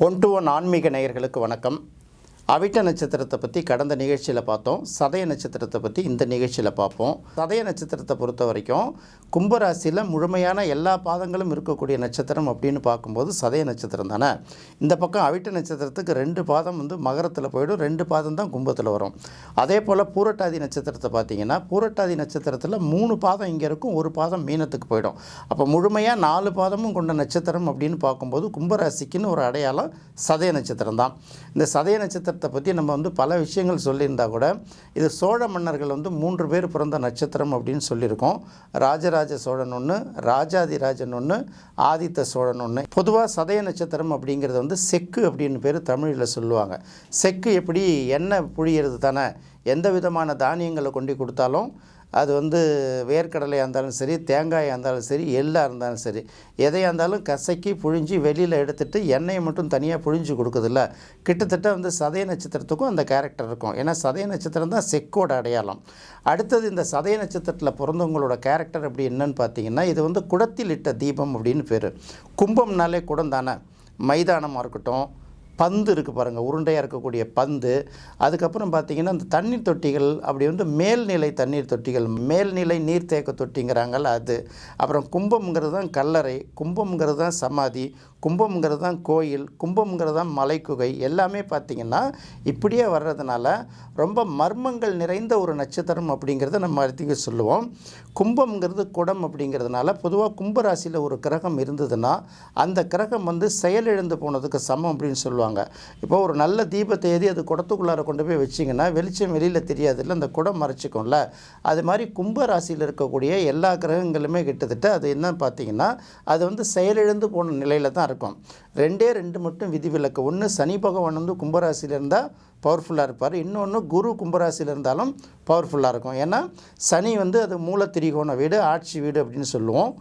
One to one ஆன்மீக நேயர்களுக்கு வணக்கம். அவிட்ட நட்சத்திரத்தை பற்றி கடந்த நிகழ்ச்சியில் பார்த்தோம். சதய நட்சத்திரத்தை பற்றி இந்த நிகழ்ச்சியில் பார்ப்போம். சதய நட்சத்திரத்தை பொறுத்த வரைக்கும் கும்பராசியில் முழுமையான எல்லா பாதங்களும் இருக்கக்கூடிய நட்சத்திரம் அப்படின்னு பார்க்கும்போது சதய நட்சத்திரம் தானே? இந்த பக்கம் அவிட்ட நட்சத்திரத்துக்கு ரெண்டு பாதம் வந்து மகரத்தில் போயிடும். ரெண்டு பாதம் தான் கும்பத்தில் வரும். அதே போல் பூரட்டாதி நட்சத்திரத்தை பார்த்தீங்கன்னா பூரட்டாதி நட்சத்திரத்தில் மூணு பாதம் இங்கே இருக்கும். ஒரு பாதம் மீனத்துக்கு போயிடும். அப்போ முழுமையாக நாலு பாதமும் கொண்ட நட்சத்திரம் அப்படின்னு பார்க்கும்போது கும்பராசிக்குன்னு ஒரு அடையாளம் சதய நட்சத்திரம் தான். இந்த சதய நட்சத்திரம் நட்சத்திரத்தை பற்றி நம்ம வந்து பல விஷயங்கள் சொல்லியிருந்தா கூட இது சோழ மன்னர்கள் வந்து மூன்று பேர் பிறந்த நட்சத்திரம் அப்படின்னு சொல்லியிருக்கோம். ராஜராஜ சோழன் ஒன்று ராஜாதிராஜன் ஒன்று ஆதித்த சோழன் ஒன்று பொதுவாக சதய நட்சத்திரம் அப்படிங்கிறது வந்து செக்கு அப்படின்னு பேர் தமிழில் சொல்லுவாங்க. செக்கு எப்படி எண்ணெய் புழியிறது தானே எந்த விதமான தானியங்களை கொண்டு கொடுத்தாலும் அது வந்து வேர்க்கடலையாக இருந்தாலும் சரி தேங்காயாக இருந்தாலும் சரி எள்ளாக இருந்தாலும் சரி எதையாக இருந்தாலும் கசக்கி புழிஞ்சு வெளியில் எடுத்துகிட்டு எண்ணெயை மட்டும் தனியாக புழிஞ்சு கொடுக்குதில்ல கிட்டத்தட்ட வந்து சதய நட்சத்திரத்துக்கும் அந்த கேரக்டர் இருக்கும். ஏன்னா சதய நட்சத்திரம் தான் செக்கோட அடையாளம். அடுத்தது இந்த சதய நட்சத்திரத்தில் பிறந்தவங்களோட கேரக்டர் அப்படி என்னன்னு பார்த்தீங்கன்னா இது வந்து குடத்தில் இட்ட தீபம் அப்படின்னு பேர். கும்பம்னாலே குடம் தானே மைதானமாக இருக்கட்டும் பந்து இருக்குது பாருங்கள் உருண்டையாக இருக்கக்கூடிய பந்து. அதுக்கப்புறம் பார்த்தீங்கன்னா இந்த தண்ணீர் தொட்டிகள் அப்படி வந்து மேல்நிலை தண்ணீர் தொட்டிகள் மேல்நிலை நீர்த்தேக்க தொட்டிங்கிறாங்கல்ல அது. அப்புறம் கும்பம்ங்கிறது தான் கல்லறை கும்பம்ங்கிறது தான் சமாதி கும்பம்ங்கிறது தான் கோயில் கும்பம்ங்கிறது தான் மலைக்குகை. எல்லாமே பார்த்திங்கன்னா இப்படியே வர்றதுனால ரொம்ப மர்மங்கள் நிறைந்த ஒரு நட்சத்திரம் அப்படிங்கிறத நம்ம அதிக சொல்லுவோம். கும்பம்ங்கிறது குடம் அப்படிங்கிறதுனால பொதுவாக கும்பராசியில் ஒரு கிரகம் இருந்ததுன்னா அந்த கிரகம் வந்து செயலிழந்து போனதுக்கு சமம் அப்படின்னு சொல்லுவாங்க. இப்போ ஒரு நல்ல தீபத்தை ஏதி அது குடத்துக்குள்ளார கொண்டு போய் வச்சிங்கன்னா வெளிச்சம் வெளியில் தெரியாதுல்ல அந்த குடம் மறைச்சிக்கும்ல. அது மாதிரி கும்பராசியில் இருக்கக்கூடிய எல்லா கிரகங்களுமே கிட்டத்தட்ட அது என்னன்னு பார்த்தீங்கன்னா அது வந்து செயலிழந்து போன நிலையில் தான் இருக்கும். ரெண்டே ரெண்டு மட்டும் விதிவிலக்கு. ஒன்று சனி பகவான் வந்து கும்பராசியில் இருந்தால் பவர்ஃபுல்லாக இருப்பார். இன்னொன்று குரு கும்பராசியில் இருந்தாலும் பவர்ஃபுல்லாக இருக்கும். ஏன்னா சனி வந்து அது மூலத்திரிகோண வீடு ஆட்சி வீடு அப்படின்னு சொல்லுவோம்.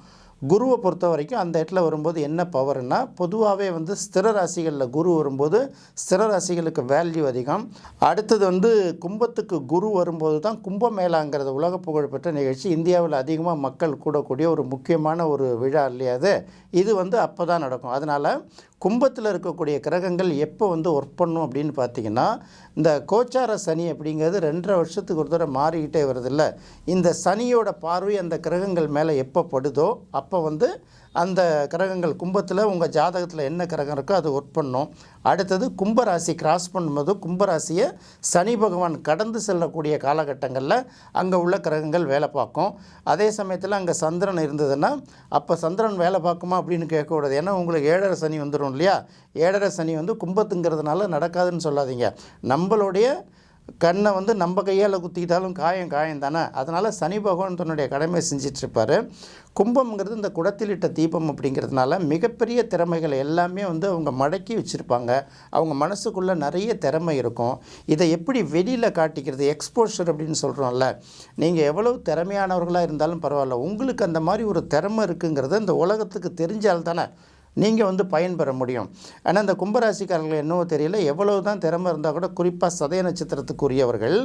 குருவை பொறுத்த வரைக்கும் அந்த இடத்துல வரும்போது என்ன பவர்னா பொதுவாகவே வந்து ஸ்திர ராசிகளில் குரு வரும்போது ஸ்திர ராசிகளுக்கு வேல்யூ அதிகம். அடுத்தது வந்து கும்பத்துக்கு குரு வரும்போது தான் கும்ப மேளாங்கிறது உலக புகழ்பெற்ற நிகழ்ச்சி. இந்தியாவில் அதிகமாக மக்கள் கூடக்கூடிய ஒரு முக்கியமான ஒரு விழா இல்லையா அது? இது வந்து அப்போ தான் நடக்கும். அதனால் கும்பத்தில் இருக்கக்கூடிய கிரகங்கள் எப்போ வந்து ஒர்க் பண்ணும் அப்படின்னு பார்த்தீங்கன்னா இந்த கோச்சார சனி அப்படிங்கிறது ரெண்டரை வருஷத்துக்கு ஒரு தடவை மாறிக்கிட்டே வருதில்ல இந்த சனியோட பார்வை அந்த கிரகங்கள் மேலே எப்போ படுதோ அப்போ வந்து அந்த கிரகங்கள் கும்பத்தில் உங்கள் ஜாதகத்தில் என்ன கிரகம் இருக்கோ அது ஒர்க் பண்ணும். அடுத்தது கும்பராசி கிராஸ் பண்ணும்போது கும்பராசியை சனி பகவான் கடந்து செல்லக்கூடிய காலகட்டங்களில் அங்கே உள்ள கிரகங்கள் வேலை பார்க்கும். அதே சமயத்தில் அங்கே சந்திரன் இருந்ததுன்னா அப்போ சந்திரன் வேலை பார்க்குமா அப்படின்னு கேட்கக்கூடாது. ஏன்னா உங்களுக்கு ஏழரை சனி வந்துடும் இல்லையா? ஏழரை சனி வந்து கும்பத்துங்கிறதுனால நடக்காதுன்னு சொல்லாதீங்க. நம்மளுடைய கண்ணை வந்து நம்ம கையால் குத்திக்கிட்டாலும் காயம் காயம் தானே? அதனால் சனி பகவான் தன்னுடைய கடமை செஞ்சிட்ருப்பார். கும்பம்ங்கிறது இந்த குடத்திலிட்ட தீபம் அப்படிங்கிறதுனால மிகப்பெரிய திறமைகள் எல்லாமே வந்து அவங்க மடக்கி வச்சுருப்பாங்க. அவங்க மனசுக்குள்ளே நிறைய திறமை இருக்கும். இதை எப்படி வெளியில் காட்டிக்கிறது? எக்ஸ்போஷர் அப்படின்னு சொல்கிறோம்ல நீங்கள் எவ்வளவு திறமையானவர்களாக இருந்தாலும் பரவாயில்ல. உங்களுக்கு அந்த மாதிரி ஒரு திறமை இருக்குங்கிறது இந்த உலகத்துக்கு தெரிஞ்சால் தானே நீங்கள் வந்து பயன்பெற முடியும். ஆனால் இந்த கும்பராசிக்காரர்கள் என்னவோ தெரியல எவ்வளவு தான் திறமை இருந்தால் கூட குறிப்பாக சதய நட்சத்திரத்துக்குரியவர்கள்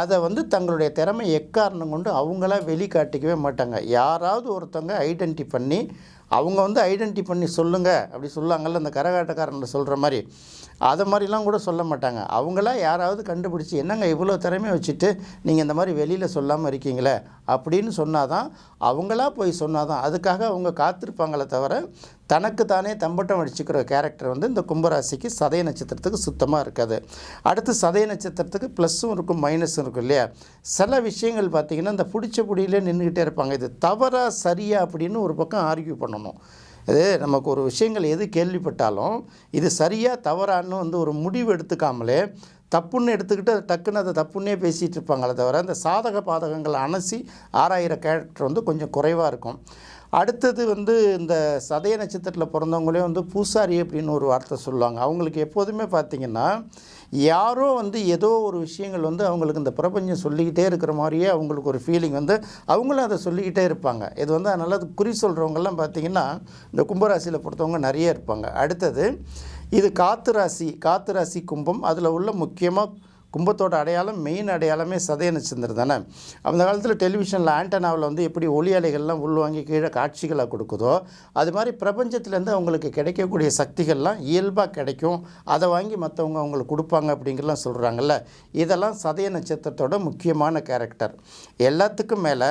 அதை வந்து தங்களுடைய திறமை எக்காரணம் கொண்டு அவங்களாம் வெளிக்காட்டிக்கவே மாட்டாங்க. யாராவது ஒருத்தவங்க ஐடென்டி பண்ணி அவங்க வந்து ஐடென்டி பண்ணி சொல்லுங்கள் அப்படி சொல்லுவாங்கள்ல அந்த கரகாட்டக்காரன் சொல்கிற மாதிரி. அதை மாதிரிலாம் கூட சொல்ல மாட்டாங்க. அவங்களா யாராவது கண்டுபிடிச்சி என்னங்க இவ்வளோ திறமை வச்சுட்டு நீங்கள் இந்த மாதிரி வெளியில் சொல்லாமல் இருக்கீங்களே? அப்படின்னு சொன்னால் தான் அவங்களா போய் சொன்னால் தான் அதுக்காக அவங்க காத்திருப்பாங்களே தவிர தனக்கு தானே தம்பட்டம் அடிச்சுக்கிற கேரக்டர் வந்து இந்த கும்பராசிக்கு சதய நட்சத்திரத்துக்கு சுத்தமாக இருக்காது. அடுத்து சதய நட்சத்திரத்துக்கு ப்ளஸ்ஸும் இருக்கும் மைனஸும் இருக்கும் இல்லையா? சில விஷயங்கள் பார்த்திங்கன்னா இந்த பிடிச்ச பிடியிலே நின்றுக்கிட்டே இருப்பாங்க. இது தவறாக சரியா அப்படின்னு ஒரு பக்கம் ஆர்கியூ பண்ணணும். அது நமக்கு ஒரு விஷயங்கள் எது கேள்விப்பட்டாலும் இது சரியாக தவறான்னு வந்து ஒரு முடிவு எடுத்துக்காமலே தப்புன்னு எடுத்துக்கிட்டு டக்குன்னு அதை தப்புன்னே பேசிகிட்டு இருப்பாங்களே தவிர அந்த சாதக பாதகங்களை அணைச்சி ஆராயிற கேரக்டர் வந்து கொஞ்சம் குறைவாக இருக்கும். அடுத்தது வந்து இந்த சதய நட்சத்திரத்தில் பிறந்தவங்களே வந்து பூசாரி அப்படின்னு ஒரு வார்த்தை சொல்லுவாங்க. அவங்களுக்கு எப்போதுமே பார்த்திங்கன்னா யாரோ வந்து ஏதோ ஒரு விஷயங்கள் வந்து அவங்களுக்கு இந்த பிரபஞ்சம் சொல்லிக்கிட்டே இருக்கிற மாதிரியே அவங்களுக்கு ஒரு ஃபீலிங் வந்து அவங்களும் அதை சொல்லிக்கிட்டே இருப்பாங்க. இது வந்து அதனால் அது குறி சொல்கிறவங்கெல்லாம் பார்த்திங்கன்னா இந்த கும்பராசியில் பொறுத்தவங்க நிறைய இருப்பாங்க. அடுத்தது இது காத்து ராசி காத்து ராசி கும்பம் அதில் உள்ள முக்கியமாக கும்பத்தோட அடையாளம் மெயின் அடையாளமே சதய நட்சத்திரம் தானே? அந்த காலத்தில் டெலிவிஷனில் ஆண்டனாவில் வந்து எப்படி ஒளி அலைகள்லாம் உள்வாங்கி கீழே காட்சிகளாக கொடுக்குதோ அது மாதிரி பிரபஞ்சத்துலேருந்து அவங்களுக்கு கிடைக்கக்கூடிய சக்திகள்லாம் இயல்பாக கிடைக்கும். அதை வாங்கி மற்றவங்க அவங்களுக்கு கொடுப்பாங்க அப்படிங்கிறலாம் சொல்கிறாங்கல்ல இதெல்லாம் சதய நட்சத்திரத்தோட முக்கியமான கேரக்டர் எல்லாத்துக்கும் மேலே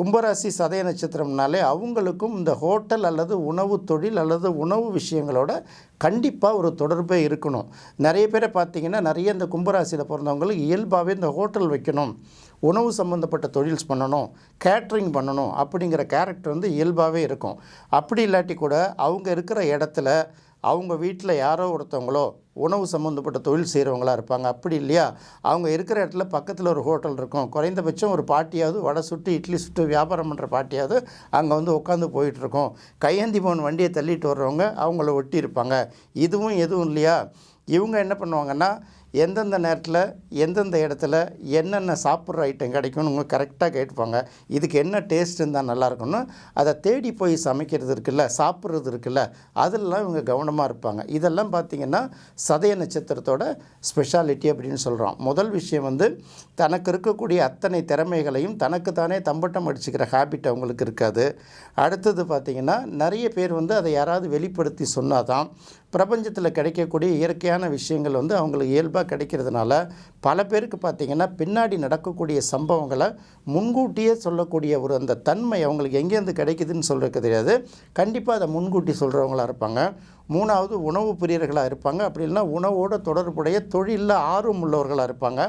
கும்பராசி சதய நட்சத்திரம்னாலே அவங்களுக்கும் இந்த ஹோட்டல் அல்லது உணவு தொழில் அல்லது உணவு விஷயங்களோட கண்டிப்பாக ஒரு தொடர்பே இருக்கணும். நிறைய பேரை பார்த்தீங்கன்னா நிறைய இந்த கும்பராசியில் பிறந்தவங்களுக்கு இயல்பாகவே இந்த ஹோட்டல் வைக்கணும். உணவு சம்மந்தப்பட்ட தொழில்ஸ் பண்ணணும் கேட்ரிங் பண்ணணும் அப்படிங்கிற கேரக்டர் வந்து இயல்பாகவே இருக்கும். அப்படி இல்லாட்டி கூட அவங்க இருக்கிற இடத்துல அவங்க வீட்டில் யாரோ ஒருத்தவங்களோ உணவு சம்மந்தப்பட்ட தொழில் செய்கிறவங்களா இருப்பாங்க. அப்படி இல்லையா? அவங்க இருக்கிற இடத்துல பக்கத்தில் ஒரு ஹோட்டல் இருக்கும். குறைந்தபட்சம் ஒரு பாட்டியாவது வடை சுட்டு இட்லி சுட்டு வியாபாரம் பண்ணுற பாட்டியாவது அங்கே வந்து உட்காந்து போயிட்டுருக்கோம் கையேந்தி போன் வண்டியை தள்ளிட்டு வர்றவங்க அவங்கள ஒட்டி இருப்பாங்க. இதுவும் எதுவும் இல்லையா? இவங்க என்ன பண்ணுவாங்கன்னா எந்தெந்த நேரத்தில் எந்தெந்த இடத்துல என்னென்ன சாப்பிட்ற ஐட்டம் கிடைக்கும்னு அவங்க கரெக்டாக கேட்பாங்க இதுக்கு என்ன டேஸ்ட் இருந்தால் நல்லாயிருக்கும்னு அதை தேடி போய் சமைக்கிறது இருக்குல்ல சாப்பிட்றது இருக்குல்ல அதெல்லாம் இவங்க கவனமாக இருப்பாங்க. இதெல்லாம் பார்த்திங்கன்னா சதய நட்சத்திரத்தோட ஸ்பெஷாலிட்டி அப்படின்னு சொல்கிறோம் முதல் விஷயம் வந்து தனக்கு இருக்கக்கூடிய அத்தனை திறமைகளையும் தனக்கு தானே தம்பட்டம் அடிச்சுக்கிற ஹேபிட் அவங்களுக்கு இருக்காது. அடுத்தது பார்த்திங்கன்னா நிறைய பேர் வந்து அதை யாராவது வெளிப்படுத்தி சொன்னால் தான் பிரபஞ்சத்தில் கிடைக்கக்கூடிய இயற்கையான விஷயங்கள் வந்து அவங்களுக்கு இயல்பாக கிடைக்கிறதுனால பல பேருக்கு பார்த்திங்கன்னா பின்னாடி நடக்கக்கூடிய சம்பவங்களை முன்கூட்டியே சொல்லக்கூடிய ஒரு அந்த தன்மை அவங்களுக்கு எங்கேருந்து கிடைக்குதுன்னு சொல்கிறது தெரியாது. கண்டிப்பாக அதை முன்கூட்டி சொல்கிறவங்களா இருப்பாங்க. மூணாவது உணவு பிரியர்களாக இருப்பாங்க. அப்படி இல்லைன்னா உணவோட தொடர்புடைய தொழிலில் ஆர்வம் உள்ளவர்களாக இருப்பாங்க.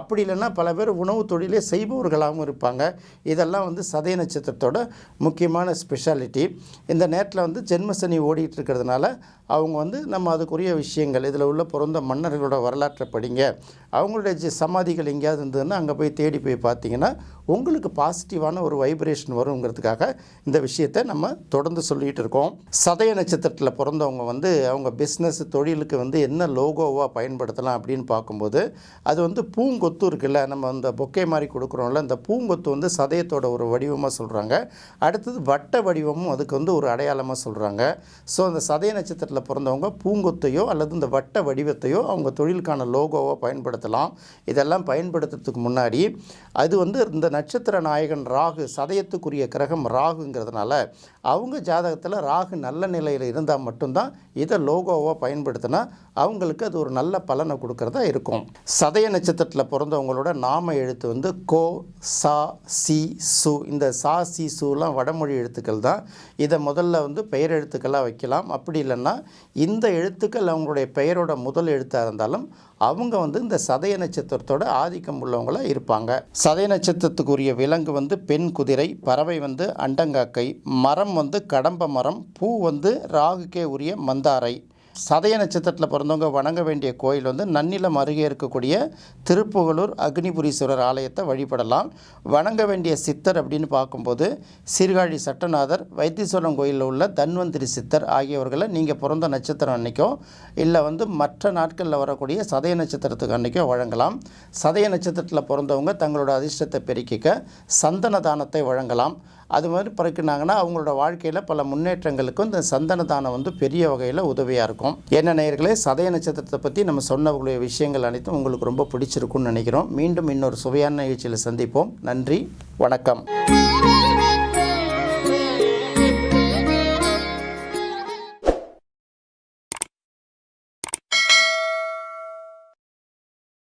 அப்படி இல்லைன்னா பல பேர் உணவு தொழிலே செய்பவர்களாகவும் இருப்பாங்க. இதெல்லாம் வந்து சதய நட்சத்திரத்தோட முக்கியமான ஸ்பெஷாலிட்டி இந்த நேரத்தில் வந்து ஜென்மசனி ஓடிட்டு இருக்கிறதுனால அவங்க வந்து நம்ம அதுக்குரிய விஷயங்கள் இதில் உள்ள பிறந்த மன்னர்களோட வரலாற்றை படிங்க. அவங்க அவங்களுடைய சமாதிகள் எங்கேயாவது இருந்ததுன்னா அங்கே போய் தேடி போய் பார்த்தீங்கன்னா உங்களுக்கு பாசிட்டிவான ஒரு வைப்ரேஷன் வருங்கிறதுக்காக இந்த விஷயத்தை நம்ம தொடர்ந்து சொல்லிகிட்டு இருக்கோம். சதய நட்சத்திரத்தில் பிறந்தவங்க வந்து அவங்க பிஸ்னஸ் தொழிலுக்கு வந்து என்ன லோகோவாக பயன்படுத்தலாம் அப்படின்னு பார்க்கும்போது அது வந்து பூங்கொத்து இருக்குல்ல நம்ம அந்த பொக்கே மாதிரி கொடுக்குறோம்ல அந்த பூங்கொத்து வந்து சதயத்தோட ஒரு வடிவமாக சொல்கிறாங்க அடுத்தது வட்ட வடிவமும் அதுக்கு வந்து ஒரு அடையாளமாக சொல்கிறாங்க ஸோ அந்த சதய நட்சத்திரத்தில் பிறந்தவங்க பூங்கொத்தையோ அல்லது இந்த வட்ட வடிவத்தையோ அவங்க தொழிலுக்கான லோகோவாக பயன்படுத்தலாம். இதெல்லாம் பயன்படுத்துறதுக்கு முன்னாடி அது வந்து இந்த நட்சத்திர நாயகன் ராகு சதயத்துக்குரிய கிரகம் ராகுங்கிறதுனால அவங்க ஜாதகத்தில் ராகு நல்ல நிலையில் இருந்தால் மட்டும்தான் இதை லோகோவாக பயன்படுத்தினா அவங்களுக்கு அது ஒரு நல்ல பலனை கொடுக்கறதா இருக்கும். சதய நட்சத்திரத்தில் பிறந்தவங்களோட நாம எழுத்து வந்து கோ சா சி சு. இந்த சா சி சுலாம் வடமொழி எழுத்துக்கள் தான். இதை முதல்ல வந்து பெயர் எழுத்துக்களாக வைக்கலாம். அப்படி இல்லைன்னா இந்த எழுத்துக்கள் அவங்களுடைய பெயரோட முதல் எழுத்தாக இருந்தாலும் அவங்க வந்து இந்த சதய நட்சத்திரத்தோட ஆதிக்கம் உள்ளவங்களா இருப்பாங்க. சதய நட்சத்திரத்துக்குரிய விலங்கு வந்து பெண் குதிரை பறவை வந்து அண்டங்காக்கை மரம் வந்து கடம்ப மரம் பூ வந்து ராகுக்கே உரிய மந்தாரை. சதய நட்சத்திரத்தில் பிறந்தவங்க வணங்க வேண்டிய கோயில் வந்து நன்னிலம் அருகே இருக்கக்கூடிய திருப்புகலூர் அக்னிபுரீஸ்வரர் ஆலயத்தை வழிபடலாம். வணங்க வேண்டிய சித்தர் அப்படின்னு பார்க்கும்போது சீர்காழி சட்டநாதர் வைத்தீஸ்வரம் கோயிலில் உள்ள தன்வந்திரி சித்தர் ஆகியவர்களை நீங்கள் பிறந்த நட்சத்திரம் அன்னைக்கோ இல்லை வந்து மற்ற நாட்களில் வரக்கூடிய சதய நட்சத்திரத்துக்கு அன்னைக்கோ வழங்கலாம். சதய நட்சத்திரத்தில் பிறந்தவங்க தங்களோட அதிர்ஷ்டத்தை பெருக்கிக்க சந்தன தானத்தை வழங்கலாம். அது மாதிரி பிறக்குனாங்கன்னா அவங்களோட வாழ்க்கையில் பல முன்னேற்றங்களுக்கும் இந்த சந்தன தானம் வந்து பெரிய வகையில் உதவியாக இருக்கும். என்ன நேயர்களே சதய நட்சத்திரத்தை பற்றி நம்ம சொன்னவங்களுடைய விஷயங்கள் அனைத்தும் உங்களுக்கு ரொம்ப பிடிச்சிருக்கும்னு நினைக்கிறோம். மீண்டும் இன்னொரு சுவையான நிகழ்ச்சியில் சந்திப்போம். நன்றி வணக்கம்.